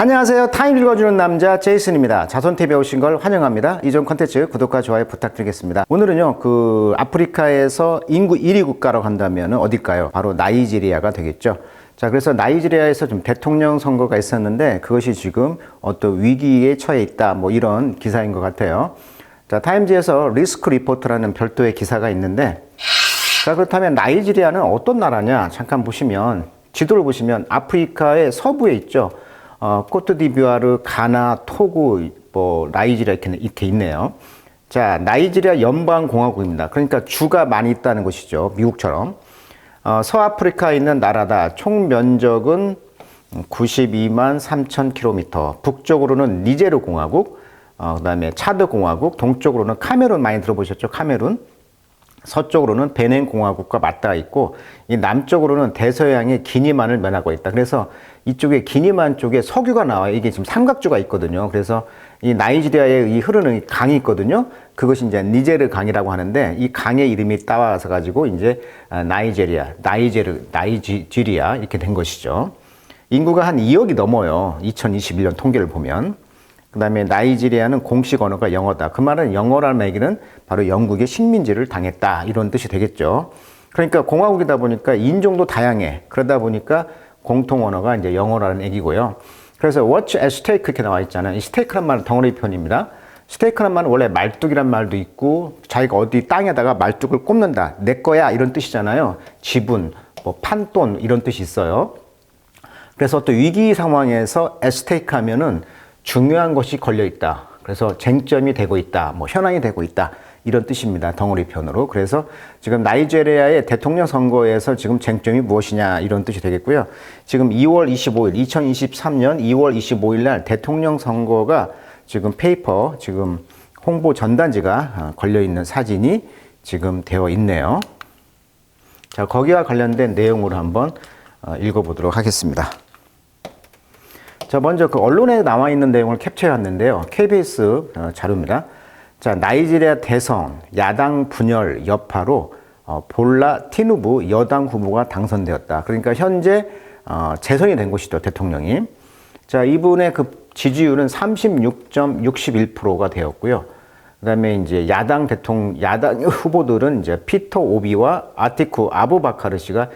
안녕하세요. 타임 읽어주는 남자 제이슨입니다. 자손TV에 오신 걸 환영합니다. 이전 컨텐츠 구독과 좋아요 부탁드리겠습니다. 오늘은요, 그 아프리카에서 인구 1위 국가라고 한다면 어딜까요? 바로 나이지리아가 되겠죠. 자, 그래서 나이지리아에서 좀 대통령 선거가 있었는데 그것이 지금 어떤 위기에 처해 있다. 뭐 이런 기사인 것 같아요. 자, 타임즈에서 리스크 리포트라는 별도의 기사가 있는데 자, 그렇다면 나이지리아는 어떤 나라냐? 잠깐 보시면 지도를 보시면 아프리카의 서부에 있죠. 어, 코트디부아르, 가나, 토고, 뭐 나이지리아 이렇게, 이렇게 있네요. 자, 나이지리아 연방공화국입니다. 그러니까 주가 많이 있다는 것이죠. 미국처럼. 어, 서아프리카에 있는 나라다. 총 면적은 92만 3천 킬로미터. 북쪽으로는 니제르 공화국, 어, 그다음에 차드 공화국, 동쪽으로는 카메룬 많이 들어보셨죠? 카메룬. 서쪽으로는 베넨 공화국과 맞닿아 있고 이 남쪽으로는 대서양의 기니만을 면하고 있다. 그래서 이쪽에 기니만 쪽에 석유가 나와요. 이게 지금 삼각주가 있거든요. 그래서 이 나이지리아에 이 흐르는 강이 있거든요. 그것이 이제 니제르 강이라고 하는데 이 강의 이름이 따와서 가지고 이제 나이제리아, 나이제르, 나이지리아 이렇게 된 것이죠. 인구가 한 2억이 넘어요. 2021년 통계를 보면. 그 다음에 나이지리아는 공식 언어가 영어다. 그 말은 영어라는 얘기는 바로 영국의 식민지를 당했다. 이런 뜻이 되겠죠. 그러니까 공화국이다 보니까 인종도 다양해. 그러다 보니까 공통 언어가 이제 영어라는 얘기고요. 그래서 watch at stake 이렇게 나와 있잖아요. 이 스테이크란 말은 덩어리 표현입니다. 스테이크란 말은 원래 말뚝이란 말도 있고 자기가 어디 땅에다가 말뚝을 꼽는다. 내 거야 이런 뜻이잖아요. 지분, 뭐 판돈 이런 뜻이 있어요. 그래서 또 위기 상황에서 에스테이크 하면은 중요한 것이 걸려 있다. 그래서 쟁점이 되고 있다. 뭐 현황이 되고 있다. 이런 뜻입니다. 덩어리 편으로. 그래서 지금 나이제리아의 대통령 선거에서 지금 쟁점이 무엇이냐 이런 뜻이 되겠고요. 지금 2월 25일, 2023년 2월 25일 날 대통령 선거가 지금 페이퍼, 지금 홍보 전단지가 걸려 있는 사진이 지금 되어 있네요. 자, 거기와 관련된 내용으로 한번 읽어보도록 하겠습니다. 자, 먼저 그 언론에 나와 있는 내용을 캡처해 왔는데요. KBS 자료입니다. 자, 나이지리아 대선 야당 분열 여파로 어, 볼라 티누부 여당 후보가 당선되었다. 그러니까 현재 어, 재선이 된 것이죠, 대통령이. 자, 이분의 그 지지율은 36.61%가 되었고요. 그다음에 이제 야당 대통령 야당 후보들은 이제 피터 오비와 아티쿠 아부바카르 씨가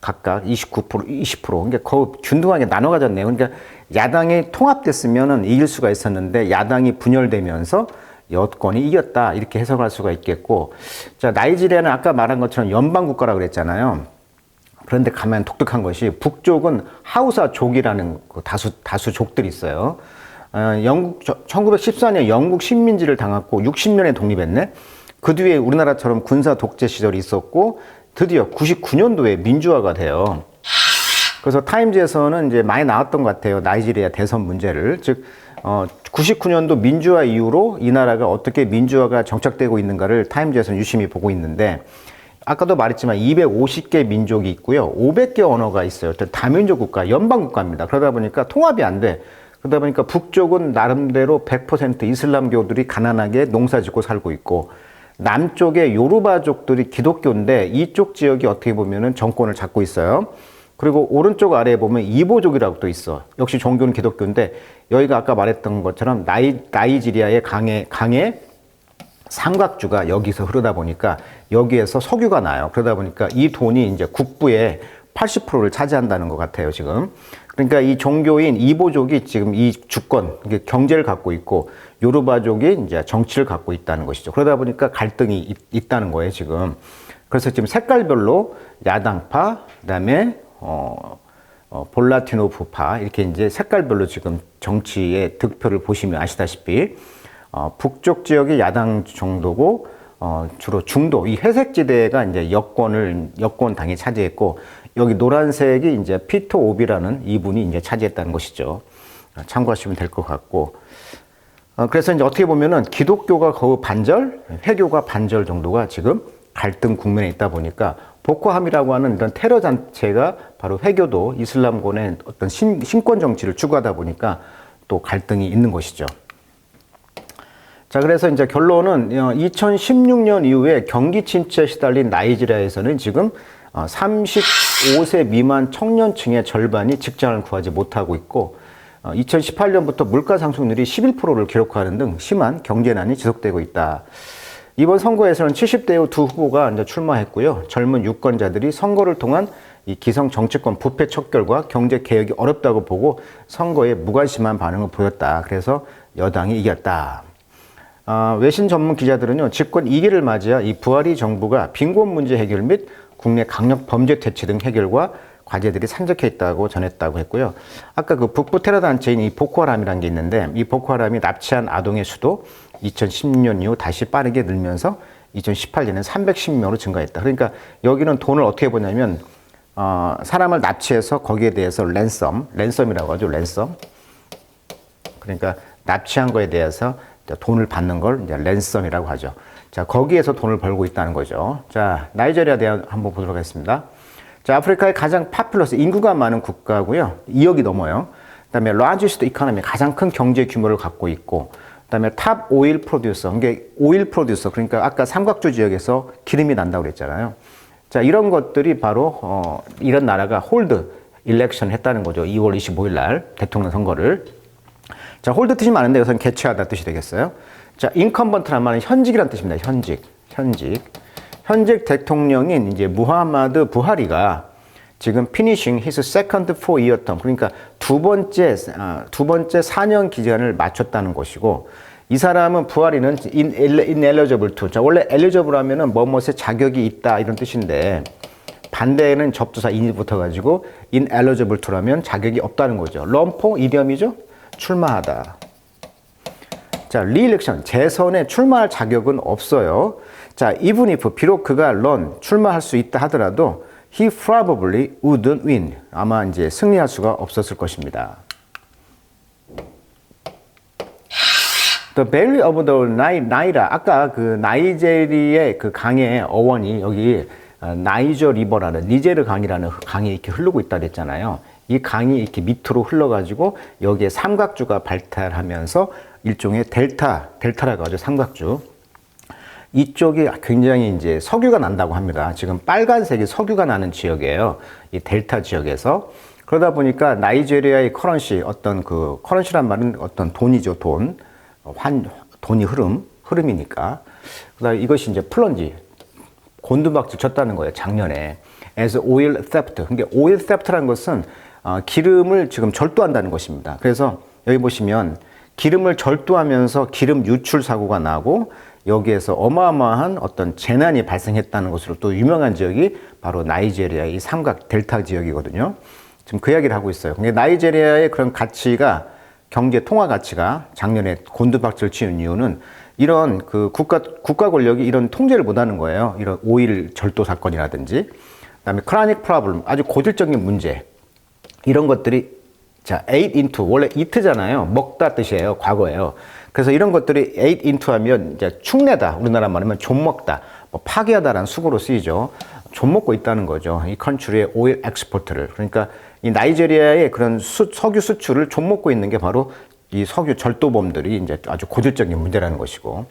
각각 29% 20% 그러니까 거의 균등하게 나눠 가졌네요. 그러니까 야당이 통합됐으면은 이길 수가 있었는데 야당이 분열되면서 여권이 이겼다 이렇게 해석할 수가 있겠고 자 나이지리아는 아까 말한 것처럼 연방 국가라 그랬잖아요. 그런데 가면 독특한 것이 북쪽은 하우사족이라는 그 다수 다수족들이 있어요. 어, 영국 1914년 영국 식민지를 당했고 60년에 독립했네. 그 뒤에 우리나라처럼 군사 독재 시절이 있었고 드디어 99년도에 민주화가 돼요. 그래서 타임즈에서는 이제 많이 나왔던 것 같아요. 나이지리아 대선 문제를. 즉, 어, 99년도 민주화 이후로 이 나라가 어떻게 민주화가 정착되고 있는가를 타임즈에서는 유심히 보고 있는데, 아까도 말했지만 250개 민족이 있고요. 500개 언어가 있어요. 다민족 국가, 연방 국가입니다. 그러다 보니까 통합이 안 돼. 그러다 보니까 북쪽은 나름대로 100% 이슬람교들이 가난하게 농사 짓고 살고 있고, 남쪽의 요르바족들이 기독교인데 이쪽 지역이 어떻게 보면은 정권을 잡고 있어요. 그리고 오른쪽 아래에 보면 이보족이라고 또 있어. 역시 종교는 기독교인데 여기가 아까 말했던 것처럼 나이, 나이지리아의 강에, 강에 삼각주가 여기서 흐르다 보니까 여기에서 석유가 나요. 그러다 보니까 이 돈이 이제 국부의 80%를 차지한다는 것 같아요, 지금. 그러니까 이 종교인 이보족이 지금 이 주권, 경제를 갖고 있고 요르바족이 이제 정치를 갖고 있다는 것이죠. 그러다 보니까 갈등이 있, 있다는 거예요, 지금. 그래서 지금 색깔별로 야당파, 그 다음에 어, 어, 볼라티노프파 이렇게 이제 색깔별로 지금 정치의 득표를 보시면 아시다시피 어, 북쪽 지역이 야당 정도고 어, 주로 중도 이 회색 지대가 이제 여권을 여권 당이 차지했고 여기 노란색이 이제 피터 오비라는 이분이 이제 차지했다는 것이죠. 참고하시면 될 것 같고. 어, 그래서 이제 어떻게 보면은 기독교가 거의 반절, 회교가 반절 정도가 지금 갈등 국면에 있다 보니까 보코함이라고 하는 이런 테러 단체가 바로 회교도 이슬람권의 어떤 신, 신권 정치를 추구하다 보니까 또 갈등이 있는 것이죠. 자, 그래서 이제 결론은 2016년 어, 이후에 경기 침체에 시달린 나이지리아에서는 지금 35세 어, 미만 청년층의 절반이 직장을 구하지 못하고 있고 어, 2018년부터 물가 상승률이 11%를 기록하는 등 심한 경제난이 지속되고 있다. 이번 선거에서는 70대 후두 후보가 이제 출마했고요. 젊은 유권자들이 선거를 통한 이 기성 정치권 부패 척결과 경제 개혁이 어렵다고 보고 선거에 무관심한 반응을 보였다. 그래서 여당이 이겼다. 아, 외신 전문 기자들은요, 집권 2기를 맞이한 이 부하리 정부가 빈곤 문제 해결 및 국내 강력 범죄 퇴치 등 해결과 과제들이 산적해 있다고 전했다고 했고요. 아까 그 북부 테러 단체인 이 보코하람이라는 게 있는데 이 보코하람이 납치한 아동의 수도 2016년 이후 다시 빠르게 늘면서 2018년에 310명으로 증가했다. 그러니까 여기는 돈을 어떻게 보냐면 어, 사람을 납치해서 거기에 대해서 랜섬, 랜섬이라고 하죠, 랜섬. 그러니까 납치한 거에 대해서 돈을 받는 걸 이제 랜섬이라고 하죠. 자, 거기에서 돈을 벌고 있다는 거죠. 자, 나이제리아 대한 한번 보도록 하겠습니다. 자, 아프리카의 가장 파퓰러스 인구가 많은 국가고요. 2억이 넘어요. 그다음에 라지스트 이코노미 가장 큰 경제 규모를 갖고 있고 그다음에 탑 오일 프로듀서. 이게 오일 프로듀서. 그러니까 아까 삼각주 지역에서 기름이 난다고 그랬잖아요. 자, 이런 것들이 바로 어, 이런 나라가 홀드 일렉션 했다는 거죠. 2월 25일 날 대통령 선거를. 자, 홀드 뜻이 많은데 여기서는 개최하다 뜻이 되겠어요. 자, 인컴번트란 말은 현직이란 뜻입니다. 현직. 현직. 현직 대통령인 이제 무하마드 부하리가 지금 피니싱 히스 세컨드 포 이어 텀 그러니까 두 번째 아, 두 번째 4년 기간을 마쳤다는 것이고 이 사람은 부하리는 in, ineligible to 자 원래 eligible 하면은 뭐뭐에 자격이 있다 이런 뜻인데 반대는 접두사 in이 붙어 가지고 ineligible to라면 자격이 없다는 거죠. 럼포 이디엄이죠. 출마하다. 자, 리일렉션 재선에 출마할 자격은 없어요. 자, even if 비록 그가 런 출마할 수 있다 하더라도 he probably wouldn't win. 아마 이제 승리할 수가 없었을 것입니다. The Valley of the Nile 아까 그 나이제리의 그 강의 어원이 여기 어, 나이저 리버라는 니제르 강이라는 강이 이렇게 흐르고 있다 그랬잖아요. 이 강이 이렇게 밑으로 흘러가지고 여기에 삼각주가 발달하면서 일종의 델타, 델타라고 하죠. 삼각주. 이쪽이 굉장히 이제 석유가 난다고 합니다. 지금 빨간색이 석유가 나는 지역이에요. 이 델타 지역에서. 그러다 보니까 나이제리아의 커런시, 어떤 그, 커런시란 말은 어떤 돈이죠, 돈. 환, 돈이 흐름, 흐름이니까. 그 다음에 이것이 이제 플런지, 곤두박질 쳤다는 거예요, 작년에. as oil theft. 그러니까 oil theft라는 것은 어, 기름을 지금 절도한다는 것입니다. 그래서 여기 보시면 기름을 절도하면서 기름 유출 사고가 나고 여기에서 어마어마한 어떤 재난이 발생했다는 것으로 또 유명한 지역이 바로 나이제리아의 삼각 델타 지역이거든요. 지금 그 이야기를 하고 있어요. 근데 나이제리아의 그런 가치가 경제 통화 가치가 작년에 곤두박질 치는 이유는 이런 그 국가 국가 권력이 이런 통제를 못 하는 거예요. 이런 오일 절도 사건이라든지, 그다음에 크라닉 프로블럼 아주 고질적인 문제 이런 것들이 자 ate into 원래 eat잖아요. 먹다 뜻이에요. 과거예요. 그래서 이런 것들이 ate into 하면 이제 축내다 우리나라 말하면 좀 먹다 뭐 파괴하다라는 수고로 쓰이죠. 좀 먹고 있다는 거죠. 이 컨트리의 오일 엑스포트를 그러니까 이 나이제리아의 그런 수, 석유 수출을 좀 먹고 있는 게 바로 이 석유 절도범들이 이제 아주 고질적인 문제라는 것이고.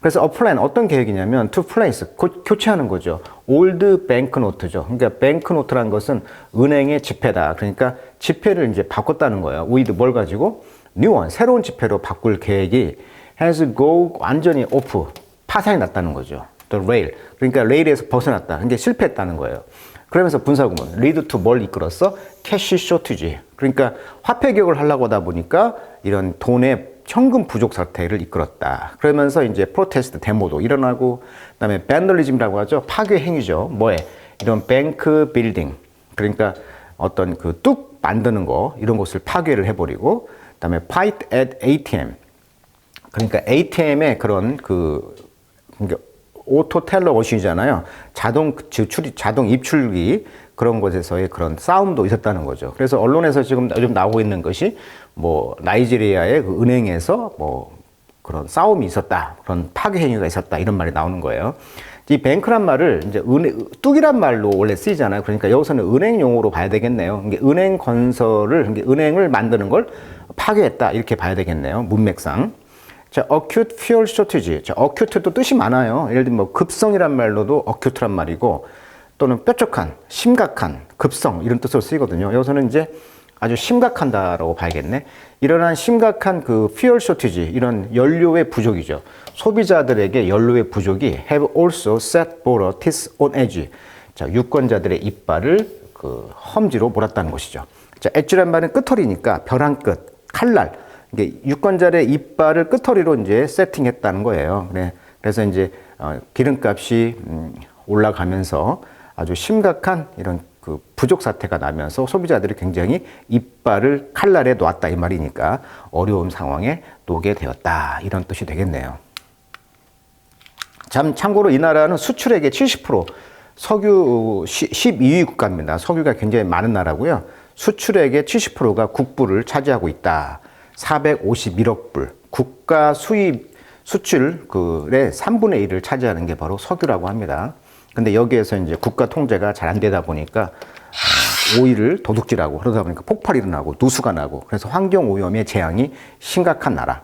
그래서 어플랜 어떤 계획이냐면 place 고, 교체하는 거죠. 올드 뱅크노트죠. 그러니까 뱅크노트라는 것은 은행의 지폐다. 그러니까 지폐를 이제 바꿨다는 거예요. with 뭘 가지고 one 새로운 지폐로 바꿀 계획이 has go 완전히 오프 파산이 났다는 거죠. the rail 그러니까 레일에서 벗어났다. 그게 실패했다는 거예요. 그러면서 분사구문 lead to 뭘 이끌었어? 캐시 쇼티지. 그러니까 화폐 개혁을 하려고 하다 보니까 이런 돈의 현금 부족 사태를 이끌었다. 그러면서 이제 프로테스트 데모도 일어나고 그다음에 밴들리즘이라고 하죠. 파괴 행위죠. 뭐에 이런 뱅크 빌딩 그러니까 어떤 그 뚝 만드는 거 이런 것을 파괴를 해버리고 그다음에 fight at ATM 그러니까 ATM의 그런 그 그러니까 오토 텔러 머신이잖아요. 자동 지출이 자동 입출기 그런 곳에서의 그런 싸움도 있었다는 거죠. 그래서 언론에서 지금 요즘 나오고 있는 것이 뭐 나이지리아의 그 은행에서 뭐 그런 싸움이 있었다, 그런 파괴 행위가 있었다 이런 말이 나오는 거예요. 이 뱅크란 말을 이제 은행, 뚝이란 말로 원래 쓰이잖아요. 그러니까 여기서는 은행 용어로 봐야 되겠네요. 이게 은행 건설을, 이게 은행을 만드는 걸 파괴했다 이렇게 봐야 되겠네요. 문맥상. 자, acute fuel shortage. 자, acute도 뜻이 많아요. 예를 들면 뭐 급성이란 말로도 acute란 말이고 또는 뾰족한, 심각한, 급성 이런 뜻으로 쓰이거든요. 여기서는 이제 아주 심각한다라고 봐야겠네. 이러한 심각한 그 fuel shortage, 이런 연료의 부족이죠. 소비자들에게 연료의 부족이 have also set border teeth on edge. 자, 유권자들의 이빨을 그 험지로 몰았다는 것이죠. 자, 엣지란 말은 끄터리니까 벼랑 끝, 칼날. 이게 유권자의 이빨을 끄터리로 이제 세팅했다는 거예요. 그래, 그래서 이제 어, 기름값이 음, 올라가면서 아주 심각한 이런 그 부족 사태가 나면서 소비자들이 굉장히 이빨을 칼날에 놓았다 이 말이니까 어려운 상황에 놓게 되었다 이런 뜻이 되겠네요. 참 참고로 이 나라는 수출액의 70% 석유 12위 국가입니다. 석유가 굉장히 많은 나라고요. 수출액의 70%가 국부를 차지하고 있다. 451억 불. 국가 수입 수출의 3분의 1을 차지하는 게 바로 석유라고 합니다. 근데 여기에서 이제 국가 통제가 잘 안 되다 보니까 어, 오일을 도둑질하고 그러다 보니까 폭발이 일어나고 누수가 나고 그래서 환경 오염의 재앙이 심각한 나라.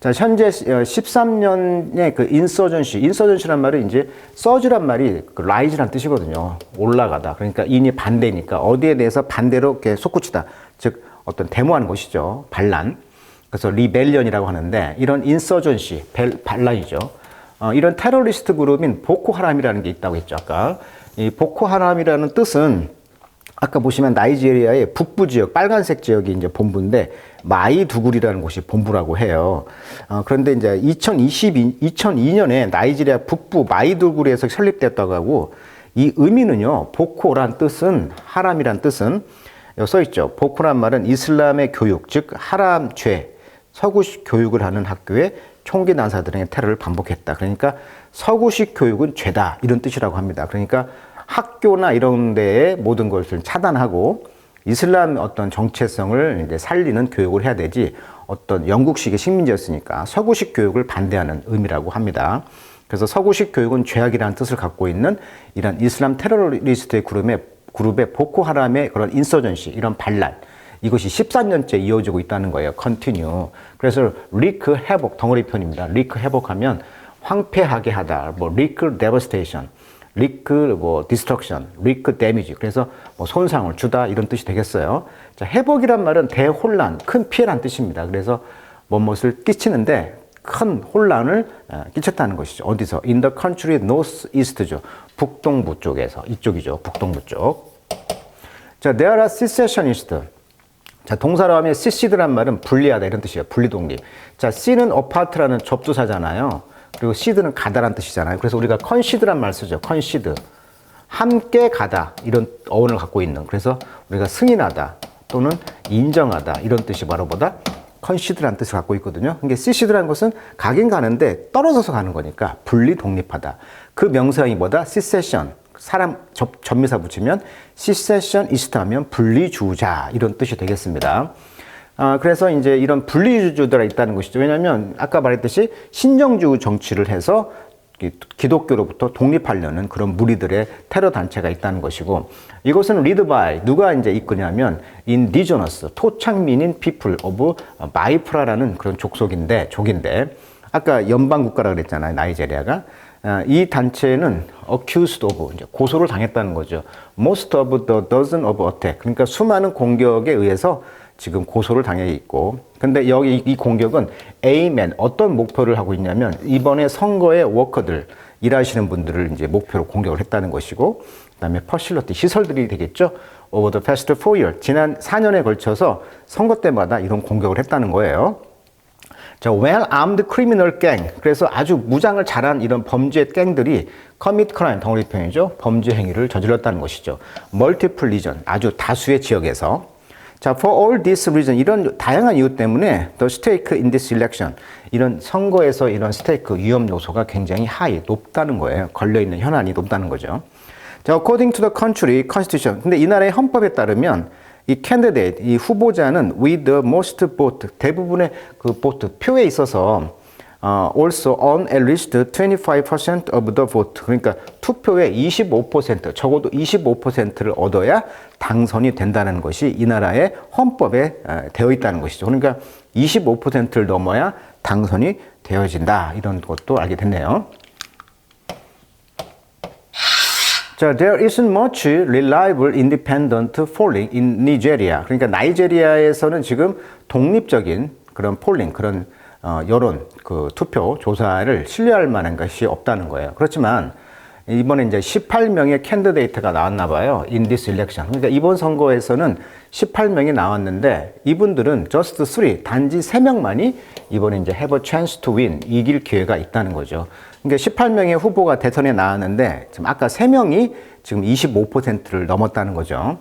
자, 현재 13년의 그 인서전시, 인서전시란 말은 이제 서즈란 말이 그 라이즈란 뜻이거든요. 올라가다. 그러니까 인이 반대니까 어디에 대해서 반대로 이렇게 솟구치다. 즉 어떤 데모하는 것이죠. 반란. 그래서 리벨리언이라고 하는데 이런 인서전시, 반란이죠. 어, 이런 테러리스트 그룹인 보코하람이라는 게 있다고 했죠. 아까 이 보코하람이라는 뜻은 아까 보시면 나이지리아의 북부 지역 빨간색 지역이 이제 본부인데 마이두굴이라는 곳이 본부라고 해요. 어, 그런데 이제 2022, 2002년에 나이지리아 북부 마이두굴에서 설립됐다고 하고 이 의미는요 보코란 뜻은 하람이란 뜻은 써 있죠. 보코란 말은 이슬람의 교육 즉 하람 죄 서구식 교육을 하는 학교에 총기 난사들의 테러를 반복했다. 그러니까 서구식 교육은 죄다 이런 뜻이라고 합니다. 그러니까 학교나 이런 데에 모든 것을 차단하고 이슬람 어떤 정체성을 이제 살리는 교육을 해야 되지 어떤 영국식의 식민지였으니까 서구식 교육을 반대하는 의미라고 합니다. 그래서 서구식 교육은 죄악이라는 뜻을 갖고 있는 이런 이슬람 테러리스트의 그룹의 그룹의 보코하람의 그런 인서전시 이런 반란 이것이 13년째 이어지고 있다는 거예요. 컨티뉴. 그래서 리크 회복 덩어리 편입니다. 리크 회복하면 황폐하게 하다. 뭐 리크 데버스테이션. 리크 뭐 디스트럭션, 리크 데미지. 그래서 뭐 손상을 주다 이런 뜻이 되겠어요. 자, 회복이란 말은 대혼란, 큰 피해란 뜻입니다. 그래서 뭐뭇을 끼치는데 큰 혼란을 어, 끼쳤다는 것이죠. 어디서? In the country northeast죠. 북동부 쪽에서. 이쪽이죠. 북동부 쪽. 자, there are secessionists. 자, 동사로 하면 seced란 말은 분리하다 이런 뜻이에요. 분리 독립. 자, C는 apart라는 접두사잖아요. 그리고 seed는 가다란 뜻이잖아요. 그래서 우리가 concede란 말 쓰죠. concede. 함께 가다 이런 어원을 갖고 있는. 그래서 우리가 승인하다 또는 인정하다 이런 뜻이 바로 보다 컨시드라는 뜻을 갖고 있거든요. 이게 시시드라는 것은 가긴 가는데 떨어져서 가는 거니까 분리 독립하다. 그 명사형이 뭐다? 시세션. 사람 접, 전미사 붙이면 시세션 이스트 하면 분리주자 이런 뜻이 되겠습니다. 아, 그래서 이제 이런 분리주주들이 있다는 것이죠. 왜냐하면 아까 말했듯이 신정주 정치를 해서 기독교로부터 독립하려는 그런 무리들의 테러 단체가 있다는 것이고 이것은 리드 바이 누가 이제 이끄냐면 인디저너스 토착민인 피플 오브 마이프라라는 그런 족속인데 족인데 아까 연방 국가라 그랬잖아요 나이제리아가 아, 이 단체는 accused of 이제 고소를 당했다는 거죠. most of the dozen of attack 그러니까 수많은 공격에 의해서 지금 고소를 당해 있고 근데 여기 이 공격은 A맨 어떤 목표를 하고 있냐면 이번에 선거의 워커들 일하시는 분들을 이제 목표로 공격을 했다는 것이고 그다음에 퍼실러티 시설들이 되겠죠. Over the past four year 지난 4년에 걸쳐서 선거 때마다 이런 공격을 했다는 거예요. 자, well-armed criminal gang. 그래서 아주 무장을 잘한 이런 범죄 갱들이 commit crime, 덩어리편이죠. 범죄 행위를 저질렀다는 것이죠. multiple region, 아주 다수의 지역에서. 자, for all this reason, 이런 다양한 이유 때문에 the stake in this election, 이런 선거에서 이런 스테이크 위험 요소가 굉장히 high, 높다는 거예요. 걸려 있는 현안이 높다는 거죠. 자, according to the country constitution. 근데 이 나라의 헌법에 따르면 이 candidate, 이 후보자는 with the most vote, 대부분의 그 vote, 표에 있어서 어, also on at least 25% of the vote. 그러니까 투표의 25% 적어도 25%를 얻어야 당선이 된다는 것이 이 나라의 헌법에 되어 있다는 것이죠. 그러니까 25%를 넘어야 당선이 되어진다. 이런 것도 알게 됐네요. 자, there isn't much reliable independent polling in Nigeria. 그러니까 나이제리아에서는 지금 독립적인 그런 폴링, 그런 어, 여론, 그 투표 조사를 신뢰할 만한 것이 없다는 거예요. 그렇지만 이번에 이제 18명의 캔디데이트가 나왔나 봐요. in this election. 그러니까 이번 선거에서는 18명이 나왔는데 이분들은 just three, 단지 3명만이 이번에 이제 have a chance to win, 이길 기회가 있다는 거죠. 그러니까 18명의 후보가 대선에 나왔는데 지금 아까 3명이 지금 25%를 넘었다는 거죠.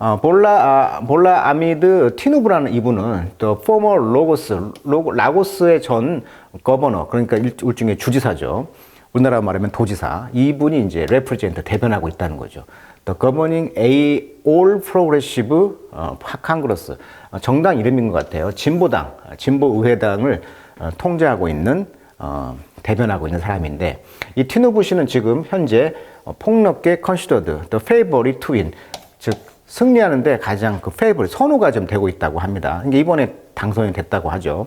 어, 볼라, 아, 볼라 아미드 티누브라는 이분은 또 former 로고스, 로고, 라고스의 전 거버너, 그러니까 일, 일종의 주지사죠. 우리나라 말하면 도지사. 이분이 이제 레프레젠트 대변하고 있다는 거죠. The governing A All Progressive 어, Congress. 어, 정당 이름인 것 같아요. 진보당, 진보 의회당을 어, 통제하고 있는 어, 대변하고 있는 사람인데 이 티누브 씨는 지금 현재 어, 폭넓게 considered the favorite to win. 즉 승리하는데 가장 그 페이버릿 선호가 좀 되고 있다고 합니다. 그러니까 이번에 당선이 됐다고 하죠.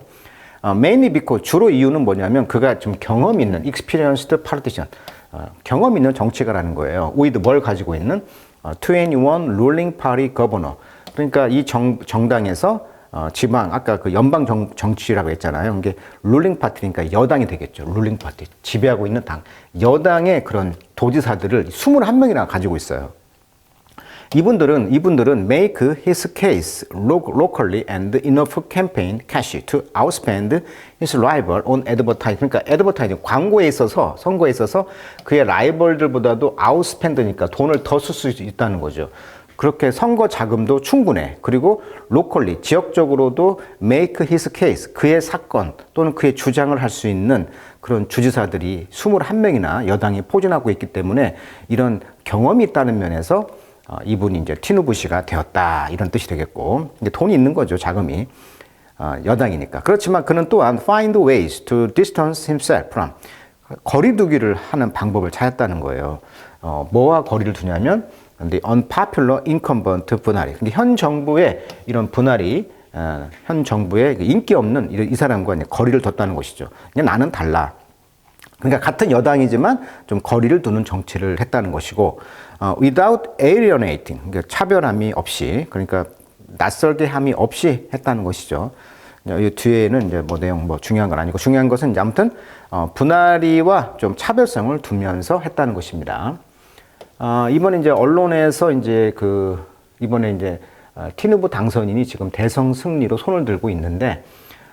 어, mainly 주로 이유는 뭐냐면 그가 좀 경험 있는 experienced 어, 경험 있는 정치가라는 거예요. with 뭘 가지고 있는 어, 21 ruling party 그러니까 이 정, 정당에서 어, 지방 아까 그 연방 정, 정치라고 했잖아요. 이게 룰링 파티니까 여당이 되겠죠. 룰링 파티 지배하고 있는 당 여당의 그런 도지사들을 21명이나 가지고 있어요. 이분들은 이분들은 make his case lo- locally and enough campaign cash to outspend his rival on advertising. 그러니까 advertising 광고에 있어서 선거에 있어서 그의 라이벌들보다도 outspend니까 돈을 더 쓸 수 있다는 거죠. 그렇게 선거 자금도 충분해. 그리고 로컬리 지역적으로도 make his case 그의 사건 또는 그의 주장을 할 수 있는 그런 주지사들이 21명이나 여당이 포진하고 있기 때문에 이런 경험이 있다는 면에서 어, 이분이 이제 티누브 씨가 되었다 이런 뜻이 되겠고 이제 돈이 있는 거죠 자금이 어, 여당이니까 그렇지만 그는 또한 find ways to distance himself from 거리두기를 하는 방법을 찾았다는 거예요. 어, 뭐와 거리를 두냐면 근데 unpopular incumbent 분할이 근데 현 정부의 이런 분할이 어, 현 정부의 그 인기 없는 이, 이 사람과 거리를 뒀다는 것이죠. 그냥 나는 달라. 그러니까 같은 여당이지만 좀 거리를 두는 정치를 했다는 것이고 어, without alienating 그러니까 차별함이 없이 그러니까 낯설게 함이 없이 했다는 것이죠. 이 뒤에는 이제 뭐 내용 뭐 중요한 건 아니고 중요한 것은 아무튼 어, 분할이와 좀 차별성을 두면서 했다는 것입니다. 어, 이번에 이제 언론에서 이제 그 이번에 이제 어, 티누브 당선인이 지금 대성 승리로 손을 들고 있는데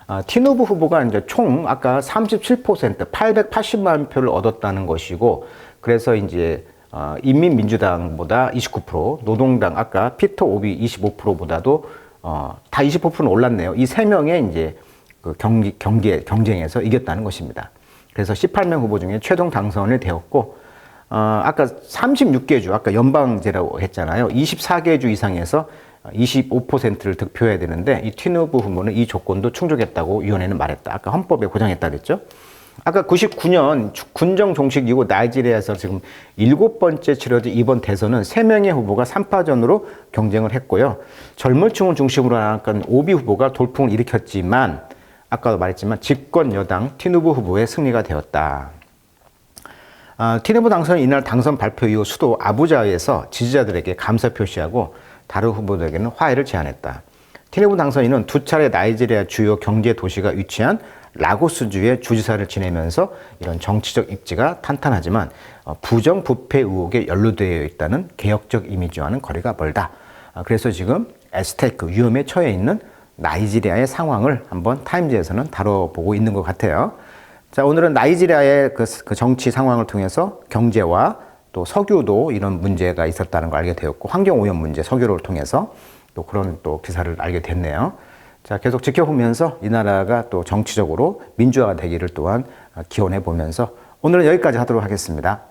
어, 티누브 후보가 이제 총 아까 37% 880만 표를 얻었다는 것이고 그래서 이제 어, 인민민주당보다 29% 노동당 아까 피터 오비 25%보다도 어, 다 25%는 올랐네요. 이 세 명의 이제 그 경기 경기 경쟁에서 이겼다는 것입니다. 그래서 18명 후보 중에 최종 당선이 되었고 어, 아까 36개 주, 아까 연방제라고 했잖아요. 24개 주 이상에서 25%를 득표해야 되는데 이 티누브 후보는 이 조건도 충족했다고 위원회는 말했다. 아까 헌법에 보장했다 그랬죠. 아까 99년 군정 종식 이후 나이지리아에서 지금 일곱 번째 치러진 이번 대선은 세 명의 후보가 3파전으로 경쟁을 했고요. 젊은 층을 중심으로 하는 오비 후보가 돌풍을 일으켰지만 아까도 말했지만 집권 여당 티누브 후보의 승리가 되었다. 아, 티누브 당선은 이날 당선 발표 이후 수도 아부자에서 지지자들에게 감사 표시하고 다른 후보들에게는 화해를 제안했다. 티누브 당선인은 두 차례 나이지리아 주요 경제 도시가 위치한 라고스주의 주지사를 지내면서 이런 정치적 입지가 탄탄하지만 어, 부정부패 의혹에 연루되어 있다는 개혁적 이미지와는 거리가 멀다. 아, 그래서 지금 에스테이크 위험에 처해 있는 나이지리아의 상황을 한번 타임즈에서는 다뤄보고 있는 것 같아요. 자, 오늘은 나이지리아의 그, 그 정치 상황을 통해서 경제와 또 석유도 이런 문제가 있었다는 걸 알게 되었고 환경 오염 문제 석유를 통해서 또 그런 또 기사를 알게 됐네요. 자, 계속 지켜보면서 이 나라가 또 정치적으로 민주화가 되기를 또한 기원해 보면서 오늘은 여기까지 하도록 하겠습니다.